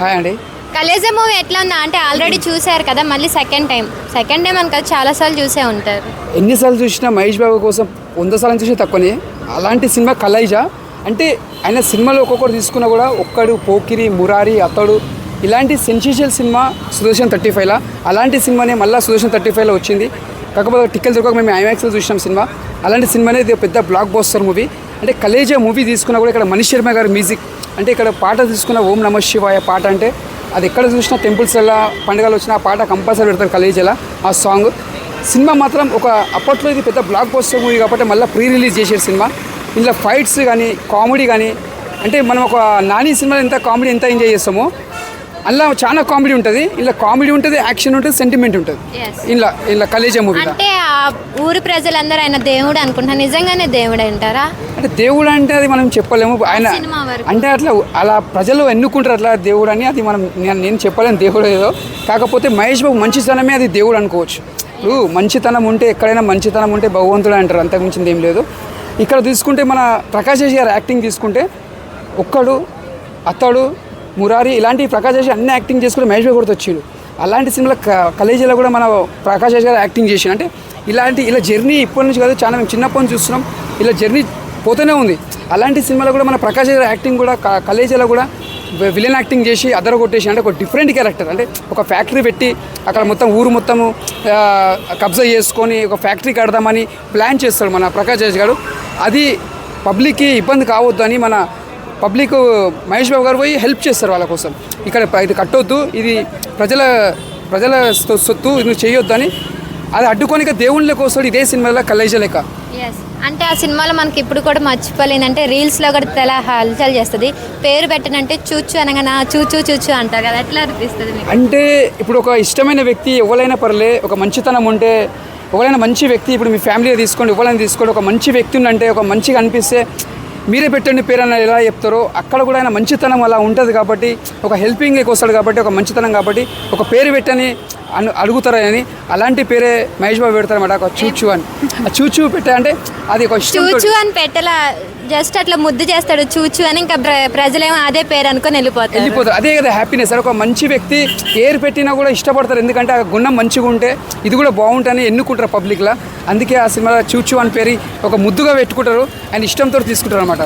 Hi అండి. Khaleja movie ఎట్లా ఉందా అంటే ఆల్రెడీ చూసారు కదా మళ్ళీ సెకండ్ టైం సెకండ్ టైం అనుక చాలాసార్లు చూసే ఉంటారు. ఎన్నిసార్లు చూసినా మహేష్ బాబు కోసం వంద సార్లు చూసినా తక్కువనే. అలాంటి సినిమా కలైజా? అంటే ఆయన సినిమాలో ఒక్కొక్కరు తీసుకున్నా కూడా ఒక్కడు పోకిరి మురారి అతడు. ఇలాంటి సెన్సేషియల్ సినిమా సుదర్శన్ థర్టీ ఫైవ్లో అలాంటి సినిమానే మళ్ళీ సుదర్శన్ థర్టీ ఫైవ్లో వచ్చింది. కాకపోతే టికెట్ దొరకక మేము ఐమాక్స్లో చూసినాం సినిమా. అలాంటి సినిమానే పెద్ద బ్లాక్ బాస్టర్ మూవీ అంటే కలేజా మూవీ తీసుకున్నా కూడా ఇక్కడ మనీష్ శర్మ గారి మ్యూజిక్ అంటే ఇక్కడ పాట తీసుకున్న ఓం నమ శివాయ పాట అంటే అది ఎక్కడ చూసినా టెంపుల్స్లో పండుగలు వచ్చినా ఆ పాట కంపల్సరీ పెడతారు కలేజాల ఆ సాంగ్. సినిమా మాత్రం ఒక అప్పట్లో ఇది పెద్ద బ్లాక్ పోస్టర్ మూవీ కాబట్టి మళ్ళీ ప్రీ రిలీజ్ చేసేది సినిమా. ఇందులో ఫైట్స్ కానీ కామెడీ కానీ అంటే మనం ఒక నాని సినిమాలో ఎంత కామెడీ ఎంత ఎంజాయ్ చేస్తామో అందులో చాలా కామెడీ ఉంటుంది. ఇలా కామెడీ ఉంటుంది యాక్షన్ ఉంటుంది సెంటిమెంట్ ఉంటుంది. ఇలా ఇలా కలేజా మూవీలో అంటే ఆ ఊరి ప్రజలందరూ ఆయన దేవుడు అనుకుంటున్నారు నిజంగానే దేవుడు అంటారా అంటే దేవుడు అంటే అది మనం చెప్పలేము. ఆయన సినిమా వరకు. అంటే అట్లా అలా ప్రజలు ఎన్నుకుంటారు అట్లా దేవుడు అని అది మనం నేను నేను చెప్పలేను దేవుడు ఏదో. కాకపోతే మహేష్ బాబు మంచితనమే అది దేవుడు అనుకోవచ్చు. ఇప్పుడు మంచితనం ఉంటే ఎక్కడైనా మంచితనం ఉంటే భగవంతుడు అంటారు అంతకుమించింది ఏం లేదు. ఇక్కడ తీసుకుంటే మన ప్రకాష్ గారి యాక్టింగ్ తీసుకుంటే ఒక్కడు అతడు మురారి ఇలాంటి ప్రకాష్ రాజ్ అన్ని యాక్టింగ్ చేసుకుంటే మహేష్ బాబు కూడా వచ్చాడు. అలాంటి సినిమాలో కలేజీలో కూడా మన ప్రకాష్ రాజ్ గారు యాక్టింగ్ చేసి అంటే ఇలాంటి ఇలా జర్నీ ఇప్పటి నుంచి కాదు చాలా మేము చిన్నప్పటి నుంచి చూస్తున్నాం. ఇలా జర్నీ పోతూనే ఉంది. అలాంటి సినిమాలో కూడా మన ప్రకాష్ గారి యాక్టింగ్ కూడా కలేజీలో కూడా విలన్ యాక్టింగ్ చేసి అదర కొట్టేసి అంటే ఒక డిఫరెంట్ క్యారెక్టర్. అంటే ఒక ఫ్యాక్టరీ పెట్టి అక్కడ మొత్తం ఊరు మొత్తము కబ్జా చేసుకొని ఒక ఫ్యాక్టరీ కడదామని ప్లాన్ చేస్తాడు మన ప్రకాష్ రాజ్ గారు. అది పబ్లిక్కి ఇబ్బంది కావద్దు అని మన పబ్లిక్ మహేష్ బాబు గారు పోయి హెల్ప్ చేస్తారు వాళ్ళ కోసం. ఇక్కడ ఇది కట్టొద్దు ఇది ప్రజల ప్రజల సొత్తు ఇది చేయొద్దు అని. అది అడ్డుకోనిక దేవుళ్ళకి వస్తాడు ఇదే సినిమాలో కలేజ లెక్క అంటే ఆ సినిమాలో మనకి ఇప్పుడు కూడా మర్చిపోలేదంటే రీల్స్లో కూడా తెల హల్చల్ చేస్తుంది. పేరు పెట్టనంటే చూచు అనగా నా చూచు చూచు అంటారు కదా ఎట్లా అనిపిస్తుంది అంటే ఇప్పుడు ఒక ఇష్టమైన వ్యక్తి ఎవరైనా పర్లే ఒక మంచితనం ఉంటే ఎవరైనా మంచి వ్యక్తి ఇప్పుడు మీ ఫ్యామిలీలో తీసుకోండి ఎవరైనా తీసుకోండి ఒక మంచి వ్యక్తి ఉందంటే ఒక మంచిగా అనిపిస్తే మీరే పెట్టండి పేరు అని ఎలా చెప్తారో అక్కడ కూడా ఆయన మంచితనం అలా ఉంటుంది కాబట్టి ఒక హెల్పింగ్కి వస్తాడు కాబట్టి ఒక మంచితనం కాబట్టి ఒక పేరు పెట్టని అను అడుగుతారని అలాంటి పేరే మహేష్ బాబు పెడతారన్నమాట ఒక చూచు అని. ఆ చూచు పెట్టా అంటే అది ఒక చూచు అని పెట్టలా జస్ట్ అట్లా ముద్దు చేస్తాడు చూచు అని ఇంకా ప్ర- ప్రజలేమో అదే పేరు అనుకొని వెళ్ళిపోతారు. వెళ్ళిపోతారు. అదే కదా హ్యాపీనెస్ ఒక మంచి వ్యక్తి ఏర్ పెట్టినా కూడా ఇష్టపడతారు. ఎందుకంటే ఆ గుణం మంచిగా ఉంటే ఇది కూడా బాగుంటుందని ఎన్నుకుంటారు పబ్లిక్లో అందుకే ఆ సినిమా చూచు అని పేరు ఒక ముద్దుగా పెట్టుకుంటారు. అండ్ ఇష్టంతో తీసుకుంటారు అనమాట